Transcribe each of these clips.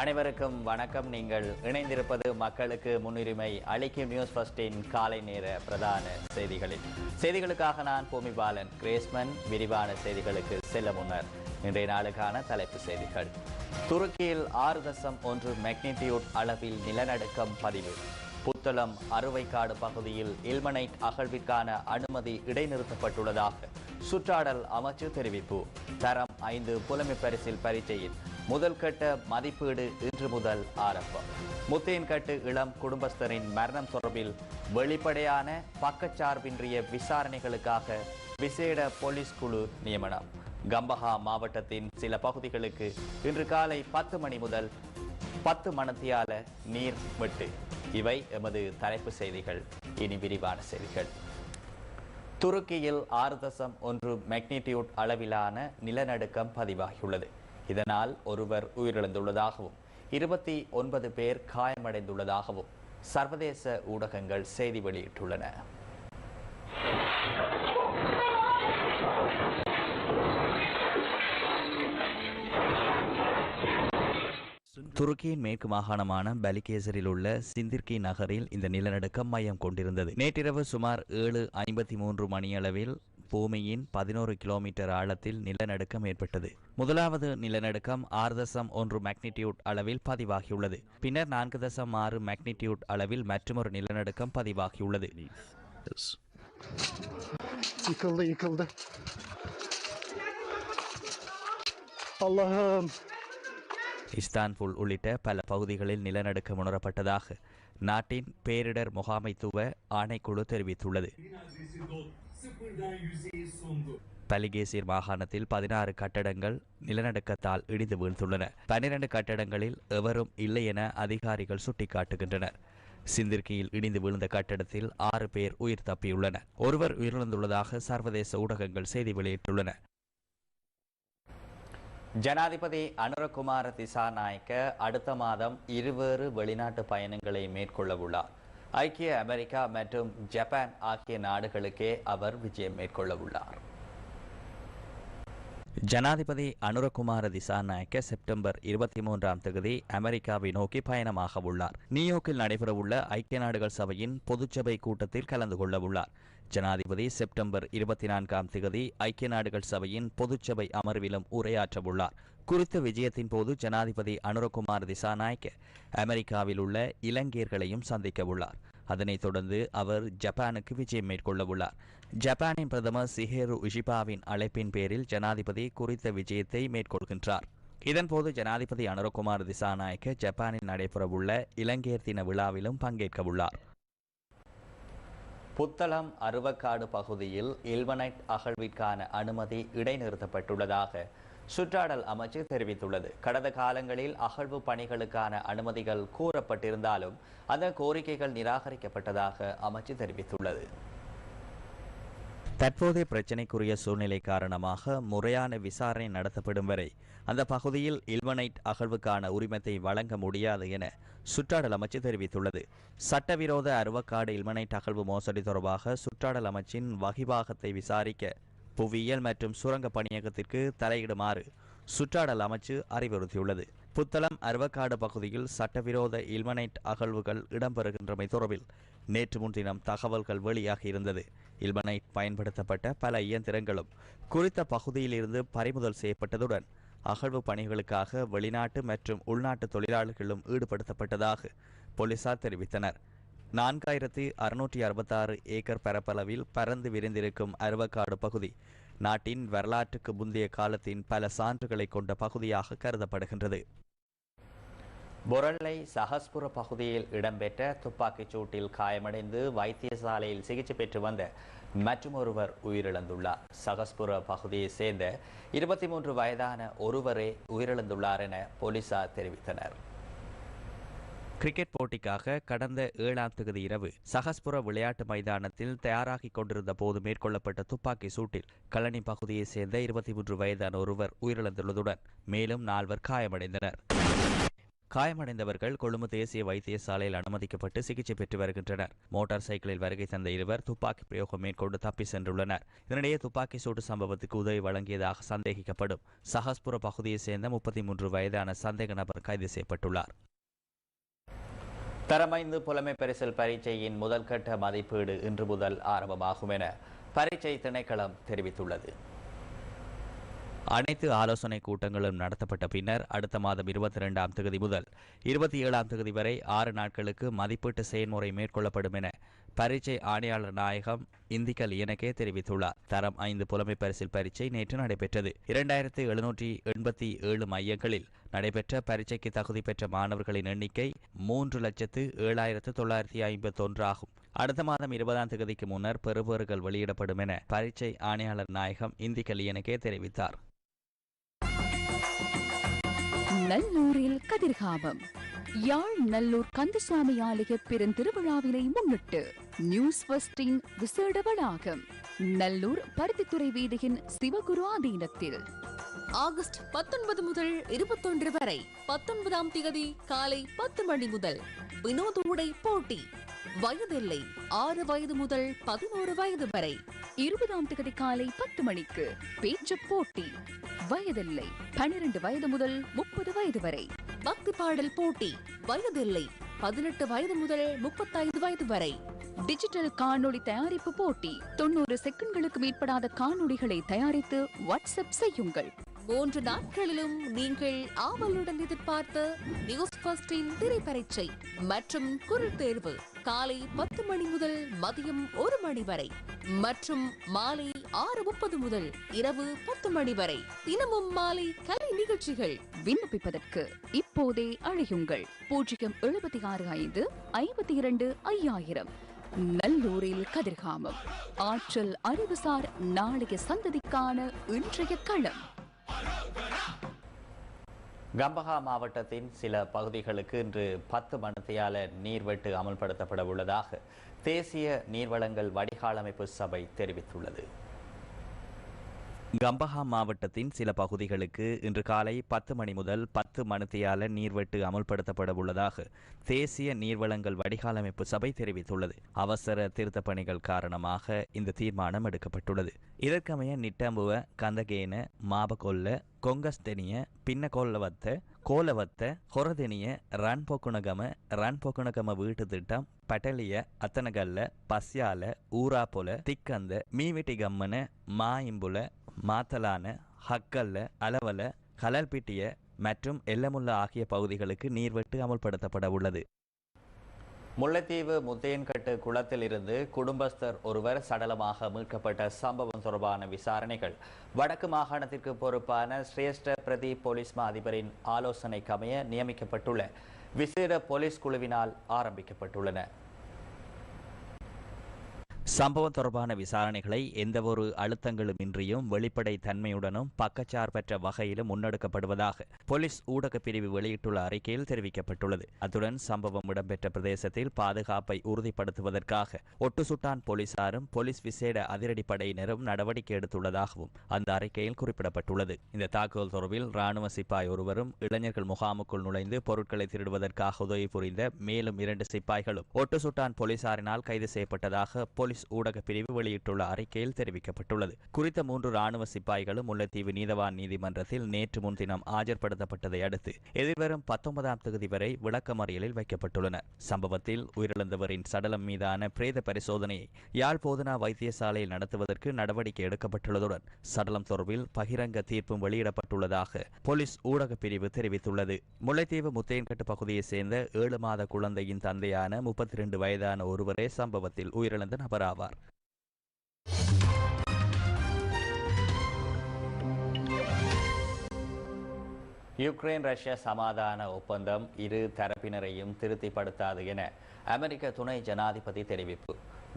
அனைவருக்கும் வணக்கம். நீங்கள் இணைந்திருப்பது மக்களுக்கு முன்னுரிமை அளிக்கும் நியூஸ் ஃபர்ஸ்டின் காலை நேர பிரதான செய்திகளில். செய்திகளுக்காக நான் பூமிபாலன் கிரேஸ்மன் விரிவான செய்திகளுக்கு செல்ல முன்னர் இன்றைய நாளுக்கான தலைப்பு செய்திகள். துருக்கியில் ஆறு தசம் ஒன்று மெக்னிடியூட் அளவில் நிலநடுக்கம் பதிவு. புத்தளம் அறுவைக்காடு பகுதியில் இல்மனைட் அகழ்விற்கான அனுமதி இடைநிறுத்தப்பட்டுள்ளதாக சுற்றாடல் அமைச்சு தெரிவிப்பு. தரம் ஐந்து புலமை பரிசில் பரீட்சையில் முதல் கட்ட மதிப்பீடு இன்று முதல் ஆரம்பம். முத்தேன்கட்டு இளம் குடும்பஸ்தரின் மரணம் தொடர்பில் வெளிப்படையான பக்கச்சார்பின்றிய விசாரணைகளுக்காக விசேட போலீஸ் குழு நியமனம். கம்பஹா மாவட்டத்தின் சில பகுதிகளுக்கு இன்று காலை பத்து மணி முதல் பத்து மணத்தியால நீர் வெட்டு. இவை எமது தலைப்பு செய்திகள். இனி விரிவான செய்திகள். துருக்கியில் ஆறு தசம் ஒன்று மெக்னிடியூட் அளவிலான நிலநடுக்கம் பதிவாகியுள்ளது. இதனால் ஒருவர் உயிரிழந்துள்ளதாகவும் இருபத்தி ஒன்பது பேர் காயமடைந்துள்ளதாகவும் சர்வதேச ஊடகங்கள் செய்தி வெளியிட்டுள்ளன. துருக்கியின் மேற்கு மாகாணமான பலிகேசரில் உள்ள சிந்திர்கி நகரில் இந்த நிலநடுக்கம் மையம் கொண்டிருந்தது. நேற்றிரவு சுமார் ஏழு ஐம்பத்தி மூன்று மணியளவில் பூமியின் பதினோரு கிலோமீட்டர் ஆழத்தில் நிலநடுக்கம் ஏற்பட்டது முதலாவது நிலநடுக்கம் ஆறு தசம் ஒன்று மேக்னிடியூட் அளவில் பதிவாகியுள்ளது பின்னர் நான்கு தசம் ஆறு மேக்னிடியூட் அளவில் மற்றொரு நிலநடுக்கம் பதிவாகியுள்ளது Yıkıldı yıkıldı. Allah'ım. இஸ்தான்புல் உள்ளிட்ட பல பகுதிகளில் நிலநடுக்கம் உணரப்பட்டதாக நாட்டின் பேரிடர் முகாமைத்துவ ஆணைக்குழு தெரிவித்துள்ளது பலிகேசீர் பலிகேசிர் மாகாணத்தில் பதினாறு கட்டடங்கள் நிலநடுக்கத்தால் இடிந்து வீழ்ந்துள்ளன. பனிரண்டு கட்டடங்களில் எவரும் இல்லை என அதிகாரிகள் சுட்டிக்காட்டுகின்றனர். சிந்திர்கியில் இடிந்து விழுந்த கட்டடத்தில் ஆறு பேர் உயிர் தப்பியுள்ளனர். ஒருவர் உயிரிழந்துள்ளதாக சர்வதேச ஊடகங்கள் செய்தி வெளியிட்டுள்ளன. ஜனாதிபதி அனுரகுமார திசாநாயக்க அடுத்த மாதம் இருவேறு வெளிநாட்டு பயணங்களை மேற்கொள்ள உள்ளார். ஐக்கிய அமெரிக்கா மற்றும் ஜப்பான் ஆகிய நாடுகளுக்கே அவர் விஜயம் மேற்கொள்ள உள்ளார். ஜனாதிபதி அனுரகுமார திசாநாயக்க செப்டம்பர் இருபத்தி மூன்றாம் தேதி அமெரிக்காவை நோக்கி பயணமாக உள்ளார். நியூயார்க்கில் நடைபெறவுள்ள ஐக்கிய நாடுகள் சபையின் பொதுச்சபை கூட்டத்தில் கலந்து கொள்ள உள்ளார் ஜனாதிபதி செப்டம்பர் இருபத்தி நான்காம் தேதி ஐக்கிய நாடுகள் சபையின் பொதுச்சபை அமர்விலும் உரையாற்ற உள்ளார் குறித்த விஜயத்தின் போது ஜனாதிபதி அனுரகுமார் திசாநாயக்க அமெரிக்காவில் உள்ள இலங்கையர்களையும் சந்திக்க உள்ளார் அதனைத் தொடர்ந்து அவர் ஜப்பானுக்கு விஜயம் மேற்கொள்ளவுள்ளார். ஜப்பானின் பிரதமர் சிஹேரு இஷிபாவின் அழைப்பின் பேரில் ஜனாதிபதி குறித்த விஜயத்தை மேற்கொள்கின்றார். இதன்போது ஜனாதிபதி அனுரகுமார் திசாநாயக்க ஜப்பானில் நடைபெறவுள்ள இலங்கையர் தின விழாவிலும் பங்கேற்கவுள்ளார். புத்தளம் அருவக்காடு பகுதியில் இல்வனைட் அகழ்விற்கான அனுமதி இடைநிறுத்தப்பட்டுள்ளதாக சுற்றாடல் அமைச்சு தெரிவித்துள்ளது. கடந்த காலங்களில் அகழ்வு பணிகளுக்கான அனுமதிகள் கூறப்பட்டிருந்தாலும் அந்த கோரிக்கைகள் நிராகரிக்கப்பட்டதாக அமைச்சு தெரிவித்துள்ளது. தற்போதைய பிரச்சினைக்குரிய சூழ்நிலை காரணமாக முறையான விசாரணை நடத்தப்படும் வரை அந்த பகுதியில் இல்வனைட் அகழ்வுக்கான உரிமத்தை வழங்க முடியாது என சுற்றாடல் அமைச்சு தெரிவித்துள்ளது. சட்டவிரோத அருவக்காடு இல்வனைட் அகழ்வு மோசடி தொடர்பாக சுற்றாடல் அமைச்சின் வகிபாகத்தை விசாரிக்க புவியியல் மற்றும் சுரங்க பணியகத்திற்கு தலையிடுமாறு சுற்றாடல் அமைச்சு அறிவுறுத்தியுள்ளது. புத்தளம் அருவக்காடு பகுதியில் சட்டவிரோத இல்மனைட் அகழ்வுகள் இடம்பெறுகின்றமை தொடர்பில் நேற்று முன்தினம் தகவல்கள் வெளியாகி இருந்தது. இல்மனைட் பயன்படுத்தப்பட்ட பல இயந்திரங்களும் குறித்த பகுதியிலிருந்து பறிமுதல் செய்யப்பட்டதுடன் அகழ்வு பணிகளுக்காக வெளிநாட்டு மற்றும் உள்நாட்டு தொழிலாளர்களும் ஈடுபடுத்தப்பட்டதாக போலீசார் தெரிவித்தனர். நான்காயிரத்தி அறுநூற்றி அறுபத்தாறு ஏக்கர் பரப்பளவில் பறந்து விரிந்திருக்கும் அருவக்காடு பகுதி நாட்டின் வரலாற்றுக்கு முந்தைய காலத்தின் பல சான்றுகளை கொண்ட பகுதியாக கருதப்படுகின்றது. பொரல்லை சஹஸ்புர பகுதியில் இடம்பெற்ற துப்பாக்கிச் சூட்டில் காயமடைந்து வைத்தியசாலையில் சிகிச்சை பெற்று வந்த மற்றொருவர் உயிரிழந்துள்ளார். சஹஸ்புர பகுதியைச் சேர்ந்த இருபத்தி மூன்று வயதான ஒருவரே உயிரிழந்துள்ளார் என போலீசார் தெரிவித்தனர். கிரிக்கெட் போட்டிக்காக கடந்த ஏழாம் தேதி இரவு சகஸ்புர விளையாட்டு மைதானத்தில் தயாராகிக் கொண்டிருந்த போது மேற்கொள்ளப்பட்ட துப்பாக்கி சூட்டில் கழனி பகுதியைச் சேர்ந்த இருபத்தி மூன்று வயதான ஒருவர் உயிரிழந்துள்ளதுடன் மேலும் நால்வர் காயமடைந்தனர். காயமடைந்தவர்கள் கொழும்பு தேசிய வைத்தியசாலையில் அனுமதிக்கப்பட்டு சிகிச்சை பெற்று வருகின்றனர். மோட்டார் சைக்கிளில் வருகை தந்த இருவர் துப்பாக்கி பிரயோகம் மேற்கொண்டு தப்பி சென்றுள்ளனர். இதனிடையே துப்பாக்கி சூட்டு சம்பவத்துக்கு உதவி வழங்கியதாக சந்தேகிக்கப்படும் சஹஸ்புர பகுதியைச் சேர்ந்த முப்பத்தி மூன்று வயதான சந்தேக நபர் கைது செய்யப்பட்டுள்ளார். தரமைந்து புலமை பரிசல் பரீட்சையின் முதல் கட்ட மதிப்பீடு இன்று முதல் ஆரம்பமாகும் என பரீட்சை திணைக்களம் தெரிவித்துள்ளது. அனைத்து ஆலோசனை கூட்டங்களும் நடத்தப்பட்ட பின்னர் அடுத்த மாதம் இருபத்தி இரண்டாம் தேதி முதல் இருபத்தி ஏழாம் தேதி வரை ஆறு நாட்களுக்கு மதிப்பீட்டு செயல்முறை மேற்கொள்ளப்படும் என பரீட்சை ஆணையாளர் நாயகம் இந்திக்கல் இணக்கே தெரிவித்துள்ளார். தரம் ஐந்து புலமை பரிசில் பரீட்சை நேற்று நடைபெற்றது. இரண்டாயிரத்தி எழுநூற்றி எண்பத்தி ஏழு மையங்களில் நடைபெற்ற பரீட்சைக்கு தகுதி பெற்ற மாணவர்களின் எண்ணிக்கை மூன்று லட்சத்து ஏழாயிரத்து தொள்ளாயிரத்தி ஐம்பத்தி ஒன்று ஆகும். அடுத்த மாதம் இருபதாம் தேதிக்கு முன்னர் பெறுபேறுகள் வெளியிடப்படும் என பரீட்சை ஆணையாளர் நாயகம் இந்திக்கல் இணக்கே தெரிவித்தார். நல்லூரில் கதிர்காமம். யாழ் நல்லூர் கந்தசுவாமி ஆலய பெருந்திருவிழாவினை முன்னிட்டு நியூஸ் ஃபர்ஸ்டின் விசேட வளாகம் நல்லூர் பருத்தித்துறை வீதியின் சிவகுரு ஆதீனத்தில். ஆகஸ்ட் பத்தொன்பது முதல் இருபத்தொன்று வரை பத்தொன்பதாம் திகதி காலை பத்து மணி முதல் வினோத உடை போட்டி. வயதில்லை ஆறு வயது முதல் பதினோரு வயது வரை இருபதாம் திகதி காலை பத்து மணிக்கு பேச்சு போட்டி. வயதில்லை பனிரெண்டு வயது முதல் முப்பது வயது வரை பக்தி பாடல் போட்டி. வயதில்லை. பதினெட்டு வயது முதல் முப்பத்தைந்து வயது வரை. டிஜிட்டல் காணொளி தயாரிப்பு போட்டி. தொண்ணூறு செகண்ட்களுக்கு மேற்படாத காணொளிகளை தயாரித்து வாட்ஸ்அப் செய்யுங்கள். மூன்று நாட்களிலும் நீங்கள் ஆவலுடன் எதிர்பார்த்த நியூஸ் ஃபர்ஸ்டின் திரைப்பரீட்சை மற்றும் குரல் தேர்வு காலை பத்து மணி முதல் மதியம் ஒரு மணி வரை மற்றும் மாலை ஆறு முப்பது முதல் இரவு பத்து மணி வரை. தினமும் மாலை நிகழ்ச்சிகள் விண்ணப்பிப்பதற்கு இப்போதே அழையுங்கள். பூஜ்ஜியம் எழுபத்தி ஆறு ஐந்து ஐம்பத்தி இரண்டு ஐயாயிரம். நல்லூரில் கதிர்காமம். ஆற்றல் அறிவுசார் நாளைய சந்ததிக்கான இன்றைய களம். கம்பகா மாவட்டத்தின் சில பகுதிகளுக்கு இன்று பத்து மணத்தையால நீர்வெட்டு அமல்படுத்தப்பட உள்ளதாக தேசிய நீர்வளங்கள் வடிகாலமைப்பு சபை தெரிவித்துள்ளது. கம்பஹா மாவட்டத்தின் சில பகுதிகளுக்கு இன்று காலை பத்து மணி முதல் பத்து மணித்தியால நீர்வெட்டு அமுல்படுத்தப்பட உள்ளதாக தேசிய நீர்வளங்கள் வடிகாலமைப்பு சபை தெரிவித்துள்ளது. அவசர திருத்தப் பணிகள் காரணமாக இந்த தீர்மானம் எடுக்கப்பட்டுள்ளது. இதற்கமைய நிட்டம்புவ கந்தகேன மாபகொல்ல கொங்கஸ்தெனிய பின்னகொல்லவத்த கோலவத்த ஹொரதெனிய ரன் பொக்குணகம வீட்டு திட்டம் பட்டலிய அத்தனகல்ல பஸ்யால ஊராபொல திக்கந்த மீவிட்டி கம்மன மாயிம்புல மாத்தலான ஹக்கல்ல அலவல கலல்பிட்டிய மற்றும் எல்லமுல்ல ஆகிய பகுதிகளுக்கு நீர்வெட்டு அமல்படுத்தப்பட உள்ளது. முல்லைத்தீவு முத்தையன்கட்டு குளத்தில் இருந்து குடும்பஸ்தர் ஒருவர் சடலமாக மீட்கப்பட்ட சம்பவம் தொடர்பான விசாரணைகள். வடக்கு மாகாணத்திற்கு பொறுப்பான சிரேஷ்ட பிரதி போலீஸ் மா அதிபரின் ஆலோசனைக்கமைய நியமிக்கப்பட்டுள்ள. விசேட போலீஸ் குழுவினால் ஆரம்பிக்கப்பட்டுள்ளன. சம்பவம் தொடர்பான விசாரணைகளை எந்தவொரு அழுத்தங்களும் இன்றியும் வெளிப்படை தன்மையுடனும் பக்கச்சார்பற்ற வகையிலும் முன்னெடுக்கப்படுவதாக போலீஸ் ஊடக பிரிவு வெளியிட்டுள்ள அறிக்கையில் தெரிவிக்கப்பட்டுள்ளது. அத்துடன் சம்பவம் இடம்பெற்ற பிரதேசத்தில் பாதுகாப்பை உறுதிப்படுத்துவதற்காக ஒட்டுசுட்டான் போலீசாரும் போலீஸ் விசேட அதிரடிப்படையினரும் நடவடிக்கை எடுத்துள்ளதாகவும் அந்த அறிக்கையில் குறிப்பிடப்பட்டுள்ளது. இந்த தாக்குதல் தொடர்பில் ராணுவ சிப்பாய் ஒருவரும் இளைஞர்கள் முகாமுக்குள் நுழைந்து பொருட்களை திருடுவதற்காக உதவி புரிந்த மேலும் இரண்டு சிப்பாய்களும் ஒட்டுசுட்டான் போலீசாரினால் கைது செய்யப்பட்டதாக போலீஸ் ஊடக பிரிவு வெளியிட்டுள்ள அறிக்கையில் தெரிவிக்கப்பட்டுள்ளது. குறித்த மூன்று ராணுவ சிப்பாய்களும் முல்லைத்தீவு நீதவான் நீதிமன்றத்தில் நேற்று முன்தினம் ஆஜர்படுத்தப்பட்டதை அடுத்து எதிர்வரும் பத்தொன்பதாம் தேதி வரை விளக்கமறியலில் வைக்கப்பட்டுள்ளனர். சம்பவத்தில் உயிரிழந்தவரின் சடலம் மீதான பிரேத பரிசோதனையை யாழ் போதனா வைத்தியசாலையில் நடத்துவதற்கு நடவடிக்கை எடுக்கப்பட்டுள்ளதுடன் சடலம் தொடர்பில் பகிரங்க தீர்ப்பும் வெளியிடப்பட்டுள்ளதாக போலீஸ் ஊடக பிரிவு தெரிவித்துள்ளது. முல்லைத்தீவு முத்தையன்கட்டு பகுதியைச் சேர்ந்த ஏழு மாத குழந்தையின் தந்தையான முப்பத்தி இரண்டு வயதான ஒருவரே சம்பவத்தில் உயிரிழந்த ஆவார். யுக்ரைன் ரஷ்யா சமாதான ஒப்பந்தம் இரு தரப்பினரையும் திருப்திப்படுத்தாது என அமெரிக்க துணை ஜனாதிபதி தெரிவிப்பு.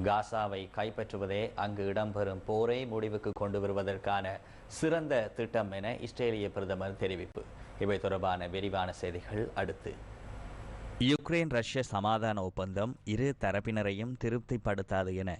காசாவை கைப்பற்றுவதே அங்கு இடம்பெறும் போரை முடிவுக்கு கொண்டு வருவதற்கான சிறந்த திட்டம் என இஸ்ரேலிய பிரதமர் தெரிவிப்பு. இவை தொடர்பான விரிவான செய்திகள் அடுத்து. யுக்ரைன் ரஷ்ய சமாதான ஒப்பந்தம் இரு தரப்பினரையும் திருப்திப்படுத்தாது என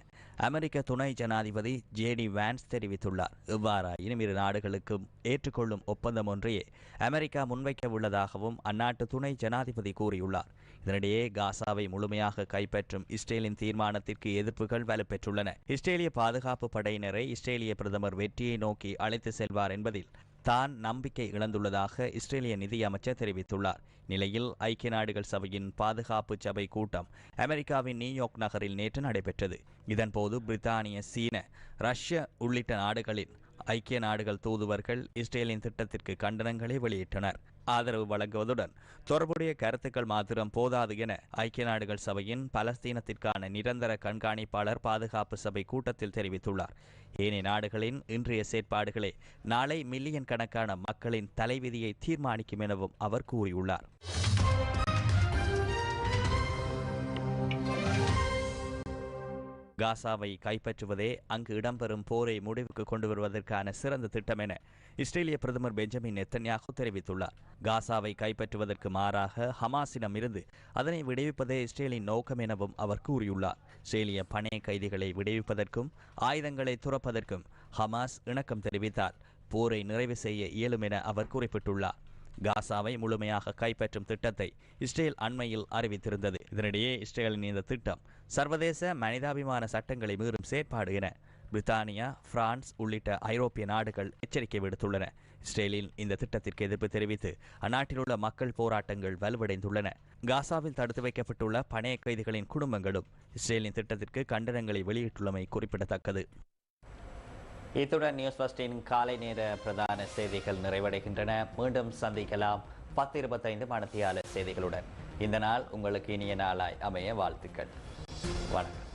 அமெரிக்க துணை ஜனாதிபதி ஜேடி வான்ஸ் தெரிவித்துள்ளார். இவ்வாறாயினும் இரு நாடுகளுக்கும் ஏற்றுக்கொள்ளும் ஒப்பந்தம் ஒன்றையே அமெரிக்கா முன்வைக்க உள்ளதாகவும் அந்நாட்டு துணை ஜனாதிபதி கூறியுள்ளார். இதனிடையே காசாவை முழுமையாக கைப்பற்றும் இஸ்ரேலின் தீர்மானத்திற்கு எதிர்ப்புகள் வலுப்பெற்றுள்ளன. இஸ்ரேலிய பாதுகாப்பு படையினரை இஸ்ரேலிய பிரதமர் வெற்றியை நோக்கி அழைத்து செல்வார் என்பதில் தான் நம்பிக்கை இழந்துள்ளதாக இஸ்ரேலிய நிதியமைச்சர் தெரிவித்துள்ளார். நிலையில் ஐக்கிய நாடுகள் சபையின் பாதுகாப்பு சபை கூட்டம் அமெரிக்காவின் நியூயார்க் நகரில் நேற்று நடைபெற்றது. இதன்போது பிரித்தானிய சீன ரஷ்ய உள்ளிட்ட நாடுகளின் ஐக்கிய நாடுகள் தூதுவர்கள் இஸ்ரேலின் திட்டத்திற்கு கண்டனங்களை வெளியிட்டனர். ஆதரவு வழங்குவதுடன் தொடர்புடைய கருத்துக்கள் மாத்திரம் போதாது என ஐக்கிய நாடுகள் சபையின் பலஸ்தீனத்திற்கான நிரந்தர கண்காணிப்பாளர் பாதுகாப்பு சபை கூட்டத்தில் தெரிவித்துள்ளார். ஏனைய நாடுகளின் இன்றைய செயற்பாடுகளே நாளை மில்லியன் கணக்கான மக்களின் தலைவிதியை தீர்மானிக்கும் எனவும் அவர் கூறியுள்ளார். காசாவை கைப்பற்றுவதே அங்கு இடம்பெறும் போரை முடிவுக்கு கொண்டு வருவதற்கான சிறந்த திட்டம் என இஸ்ரேலிய பிரதமர் பெஞ்சமின் நெத்தன்யாகு தெரிவித்துள்ளார். காசாவை கைப்பற்றுவதற்கு மாறாக ஹமாஸிடம் இருந்து அதனை விடுவிப்பதே இஸ்ரேலின் நோக்கம் எனவும் அவர் கூறியுள்ளார். இஸ்ரேலிய பணைய கைதிகளை விடுவிப்பதற்கும் ஆயுதங்களை துறப்பதற்கும் ஹமாஸ் இணக்கம் தெரிவித்தார். போரை நிறைவு செய்ய இயலும் என அவர் குறிப்பிட்டுள்ளார். காசாவை முழுமையாக கைப்பற்றும் திட்டத்தை இஸ்ரேல் அண்மையில் அறிவித்திருந்தது. இதனிடையே இஸ்ரேலின் இந்த திட்டம் சர்வதேச மனிதாபிமான சட்டங்களை மீறும் செயற்பாடு என பிரித்தானியா பிரான்ஸ் உள்ளிட்ட ஐரோப்பிய நாடுகள் எச்சரிக்கை விடுத்துள்ளன. இஸ்ரேலின் இந்த திட்டத்திற்கு எதிர்ப்பு தெரிவித்து அந்நாட்டில் உள்ள மக்கள் போராட்டங்கள் வலுவடைந்துள்ளன. காசாவில் தடுத்து வைக்கப்பட்டுள்ள பணைய கைதிகளின் குடும்பங்களும் இஸ்ரேலின் திட்டத்திற்கு கண்டனங்களை வெளியிட்டுள்ளமை குறிப்பிடத்தக்கது. இத்துடன் நியூஸ் ஃபஸ்டின் காலை நேர பிரதான செய்திகள் நிறைவடைகின்றன. மீண்டும் சந்திக்கலாம் பத்து இருபத்தைந்து மணத்தியால செய்திகளுடன். இந்த நாள் உங்களுக்கு இனிய நாளாய் அமைய வாழ்த்துக்கள். வணக்கம்.